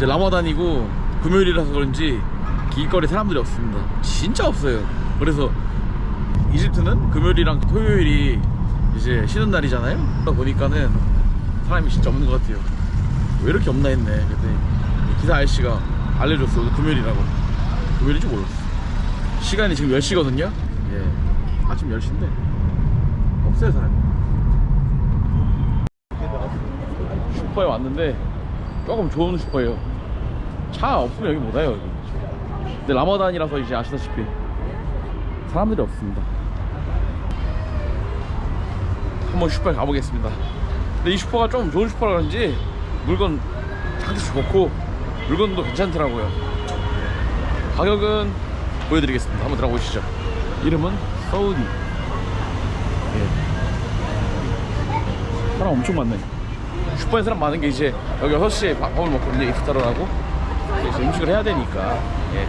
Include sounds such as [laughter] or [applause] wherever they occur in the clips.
이제 라마단이고 금요일이라서 그런지 길거리 사람들이 없습니다. 진짜 없어요. 그래서 이집트는 금요일이랑 토요일이 이제 쉬는 날이잖아요. 그러다 보니까는 사람이 진짜 없는 것 같아요. 왜 이렇게 없나 했네. 그랬더니 기사 아저씨가 알려줬어. 금요일이라고. 금요일인 줄 몰랐어. 시간이 지금 10시거든요. 예. 아침 10시인데 없어요 사람이. 슈퍼에 왔는데 조금 좋은 슈퍼예요. 차 없으면 여기 못 와요 여기. 근데 라마단이라서 이제 아시다시피 사람들이 없습니다. 한번 슈퍼에 가보겠습니다. 근데 이 슈퍼가 좀 좋은 슈퍼라 그런지 물건 상태 좋고 물건도 괜찮더라고요. 가격은 보여드리겠습니다. 한번 들어보시죠. 이름은 서우디. 예. 사람 엄청 많네. 슈퍼에 사람 많은 게 이제 여기 6시에 밥- 밥을 먹거든요. 이프타를 하고. 그래서 음식을 해야 되니까. 예.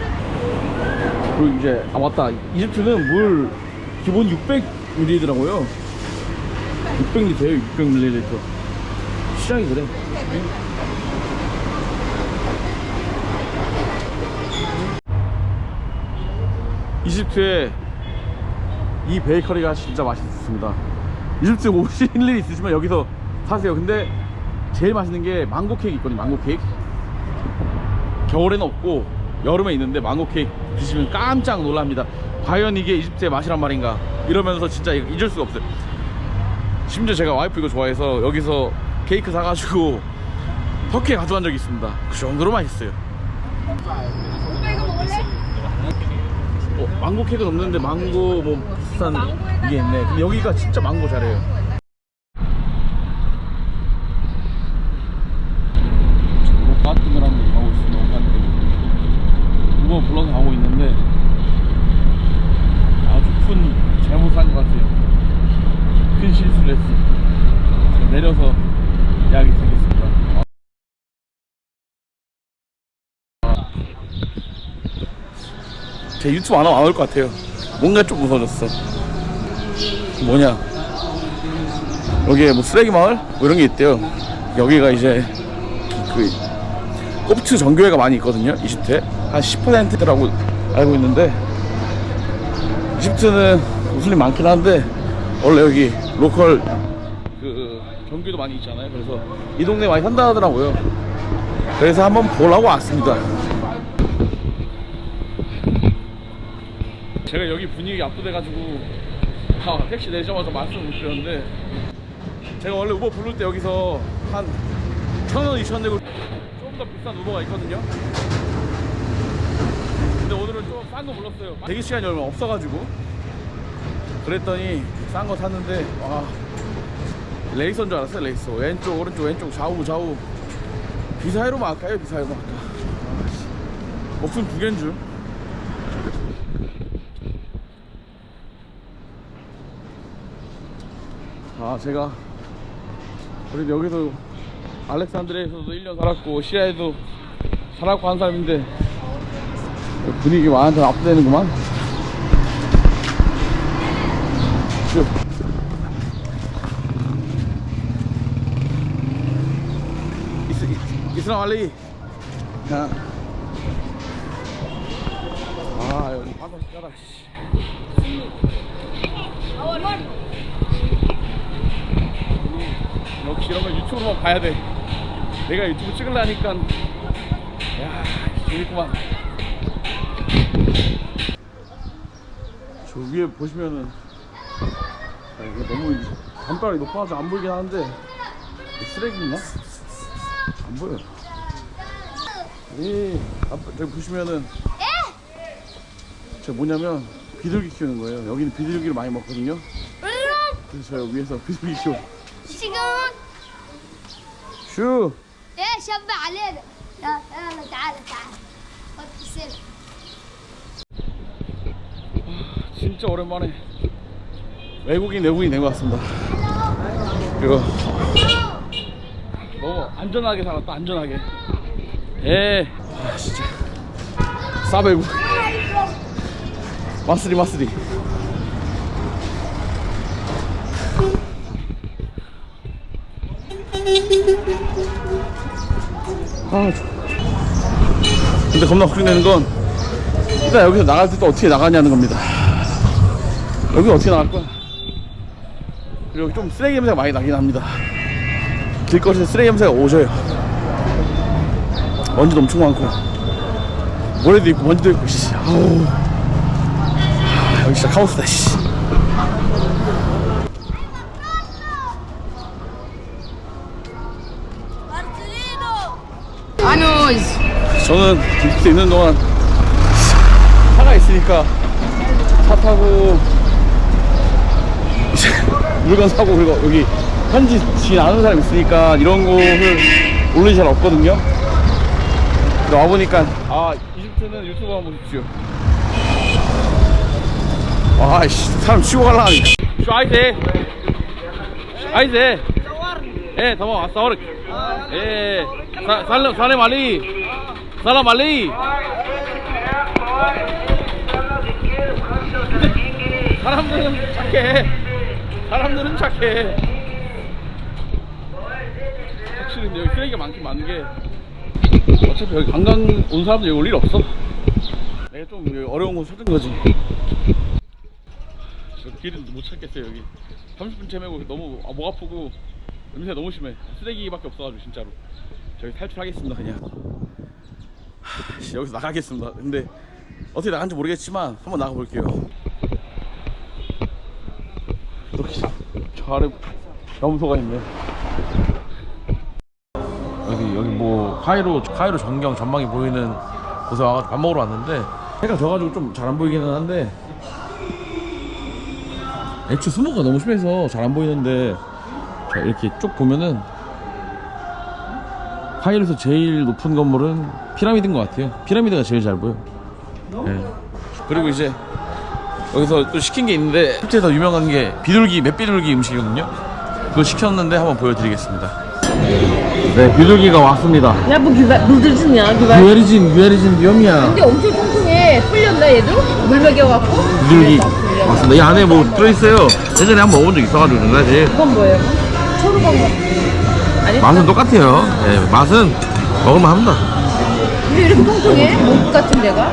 그리고 이제 아 맞다. 이집트는 물 기본 600ml더라고요. 600리터예요. 600ml. 시장이 그래. 이집트에 이 베이커리가 진짜 맛있습니다. 이집트에 오실 [laughs] 일 있으시면 여기서 사세요. 근데 제일 맛있는 게 망고 케이크 있거든요. 망고 케이크. 겨울에는 없고 여름에 있는데 망고 케이크 드시면 깜짝 놀랍니다. 과연 이게 이집트의 맛이란 말인가? 이러면서 진짜 잊을 수가 없어요. 심지어 제가 와이프 이거 좋아해서 여기서 케이크 사가지고 터키에 가져간 적이 있습니다. 그 정도로 맛있어요. 어, 망고 케이크는 없는데 망고 뭐 비슷한 이게 있네. 근데 여기가 진짜 망고 잘해요. 로카팅을 한번 가고 있습니다. 로카팅. 이거 불러서 가고 있는데 아주 큰 잘못한 것 같아요. 큰 실수를 했어. 제가 내려서 이야기 드리겠습니다. 제 유튜브 안 하면 안 올 것 같아요. 뭔가 좀 무서워졌어. 뭐냐? 여기에 뭐 쓰레기 마을 뭐 이런 게 있대요. 여기가 이제 그 kop트 정교회가 많이 있거든요. 이집트에 한 10%라고 알고 있는데 이집트는 무슬림 많긴 한데 원래 여기 로컬 그 정교도 많이 있잖아요. 그래서 이 동네 많이 산다 하더라고요. 그래서 한번 보려고 왔습니다. 제가 여기 분위기 압도돼가지고 아, 택시 내자마자 말씀을 못 드렸는데 제가 원래 우버 부를 때 여기서 한 천원, 이천 내고 좀더 비싼 우버가 있거든요. 근데 오늘은 좀 싼 거 불렀어요. 대기 시간이 얼마 없어가지고 그랬더니 싼거 탔는데 와 레이서인 줄 알았어요. 레이서 왼쪽 오른쪽 왼쪽 좌우 좌우 비사이로만 할까요? 비사이로만 할까? 아, 씨. 목숨 두 개인 줄. 아 제가 그래도 여기서 알렉산드리아에서도 1년 살았고 시리아에도 살았고 한 사람인데 분위기 완전 압도되는구만. 이슬람 알리 야. 아 여기 바다 가라 역시 이런 걸 유튜브로만 봐야 돼. 내가 유튜브 찍으려니까 야 재밌구만. 저 위에 보시면은 아, 이거 너무 담벼락이 높아서 안 보이긴 하는데 이거 쓰레기 있나? 안 보여. 이 앞- 저기 보시면은 저 뭐냐면 비둘기 키우는 거예요. 여기는 비둘기를 많이 먹거든요. 그래서 저 위에서 비둘기 키워. شقون 슈. ايه شبع علينا يلا يلا تعال تعال خذ السلم 진짜 오랜만에 외국인 외국인 된 것 같습니다. 그리고 너무 안전하게 살았다 안전하게. 예. 아 진짜 싸배고 마스리 마스리. 아. 근데 겁나 걱정되는 건 일단 여기서 나갈 때 또 어떻게 나가냐는 겁니다. 여기 어떻게 나갈 거야? 그리고 좀 쓰레기 냄새가 많이 나긴 합니다. 길거리에서 쓰레기 냄새가 오져요. 먼지도 엄청 많고 모래도 있고 먼지도 있고 씨. 아우. 아, 여기 진짜 카오스다 씨. Anos! 저는 이집트 있는 동안 차가 있으니까 차 타고 이제 [laughs] 물건 사고 그리고 여기 현지 지인 아는 사람 있으니까 이런 곳을 올 일이 잘 없거든요. 근데 와보니까 아 이집트는 유튜브 한번 보십시오. 아이씨 사람 치고 갈라 하니까. 슈아이세 슈아이세 예, tamam, 예, 사- 살렘, 살렘 알리. 살람 알리. 사람들은 착해. 사람들은 착해. 확실히 여기 쓰레기가 많긴 많은 게 어차피 여기 관광 온 사람들 여기 올일 없어. 내가 좀 어려운 곳 찾은 거지. 저 길을 못 찾겠어요 여기. 30분 헤매고 너무 아, 목 아프고 냄새 너무 심해. 쓰레기밖에 없어가지고 진짜로. 저희 탈출하겠습니다 그냥. 하, 씨, 여기서 나가겠습니다. 근데 어떻게 나간지 모르겠지만 한번 나가 볼게요. 이렇게 저 아래 염소가 있네. 여기 여기 뭐 카이로 카이로 전경 전망이 보이는 곳에 와가지고 밥 먹으러 왔는데 해가 져가지고 좀 잘 안 보이기는 한데 애초 스모가 너무 심해서 잘 안 보이는데 자 이렇게 쭉 보면은 카이로에서 제일 높은 건물은 피라미드인 것 같아요. 피라미드가 제일 잘 보여. 예. 그리고 이제 여기서 또 시킨 게 있는데 실제더 유명한 게 비둘기 맷비둘기 음식이거든요. 그걸 시켰는데 한번 보여드리겠습니다. 네, 비둘기가 왔습니다. 야, 뭐 bıldırcın ya, güver. 유에리진, 유에리진 위험이야. 근데 엄청 통통해. 풀렸나 얘도? 물 먹여갖고? 비둘기 왔습니다. 이 안에 뭐 들어있어요. 예전에 한번 먹어본 적 있어가지고 그런가지. 이건 뭐예요? 초록한 거. 아니, 맛은 똑같아요. 예, 맛은 먹을만 합니다. 근데 이렇게 통통해? 목 같은 데가?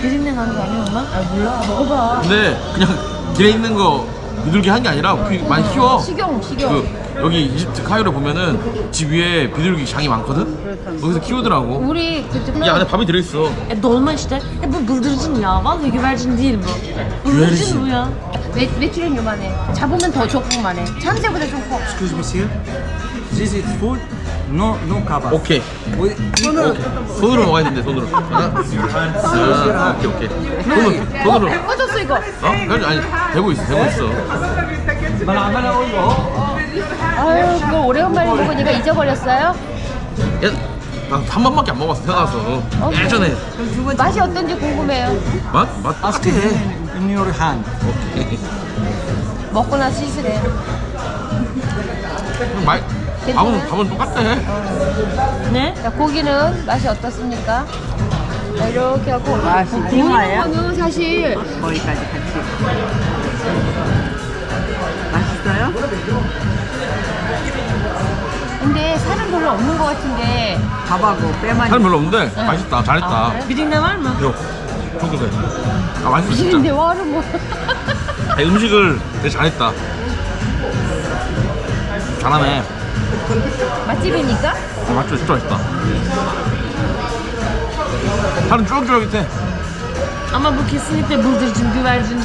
비린내 나는 거 아니야, 엄마? 아, 몰라. 먹어봐. 근데 그냥 길에 있는 거 비둘기 한 게 아니라 그 많이 키워. 식용, 식용. 그 여기 이집트 카이로에 보면은 집 위에 비둘기 장이 많거든. 거기서 키우더라고. 우리 그때 이 안에 밥이 들어있어. E dolma işte. E bu bıldırcın ya. Vallahi güvercin değil bu. Bıldırcın bu ya. 매, 매출은 요만해. 잡으면 더 조금만해. 참새보다 좀 커. Excuse monsieur, this is food, no no kebab. 오케이. We 손으로 손으로 먹어야 된대 손으로. 하나. [laughs] 아, 오케이 오케이. 손으로 손으로. 꺼졌어, 이거. 어? 아니 아니 대고 있어 대고 있어. 아유, 그걸 오래간만에 먹으니까 잊어버렸어요? 예, 나한 번밖에 안 먹었어 태어나서. 예전에 맛이 어떤지 궁금해요. 맛? 맛 똑같아. In your hand. 오케이. 먹고 나서 씻으래. 말 밥은 밥은 똑같아. Ne? 자, 고기는 맛이 어떻습니까? 자, 이렇게 하고 보이는 거는 사실 거기까지 같이. 맛있어요? 근데 살은 별로 없는 것 같은데 밥하고 빼만 살 별로 없는데 맛있다 잘했다. Birinle var mı? 요 조금세. 아 맛있어 비린데 진짜. 와를 뭐 아니, 음식을 되게 잘했다. 잘하네. 맛집이니까 아, 맛있어 진짜 맛있다. 살은 쫄깃쫄깃해. Ama bu kesinlikle bıldırcın, güvercin